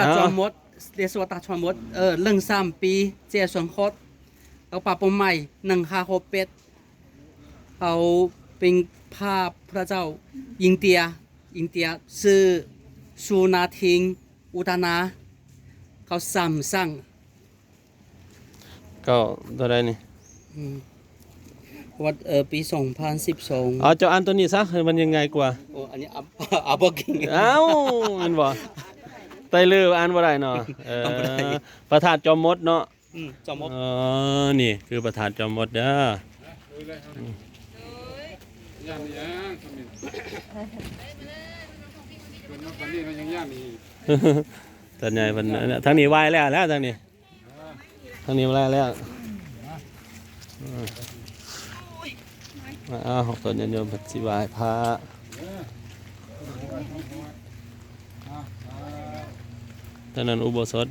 าจอมมดเรียกว่าตาจอมมดเออเรื่องสามปีเจียสวนคดเอาปลาปมใหม่หนึ่งคาโคเป็ดเอาเป็นภาพพระเจ้ายิงเตียยิงเตียชื่อชูนาทิงอุตานาเขาซ้ำสั่งก็ตัวใดนี่อืมวัดเออปี2012เอาเจ้าอันตัวนี้ซะมันยังไงกว่าโอ้อันนี้อับอับบ่กิงเอ้าอันบ่ ไตลืออ่านบ่ได้เนาะเอออ่านบ่ได้ประธานจอมมดเนาะอืมจอมมดเออนี่คือประธานจอมมดเด้อย่านนี่ยังทำนี่คนนอกคนนี้เรายังย่านนี่ตอนใหญ่เพิ่นเนี่ยทางนี้ไหวแล้วแล้วทางนี้ทางนี้ไหวแล้วอืมอ้าวตอนนี้โยมเพิ่นสิไหว้พระ ถนนอุโบสถ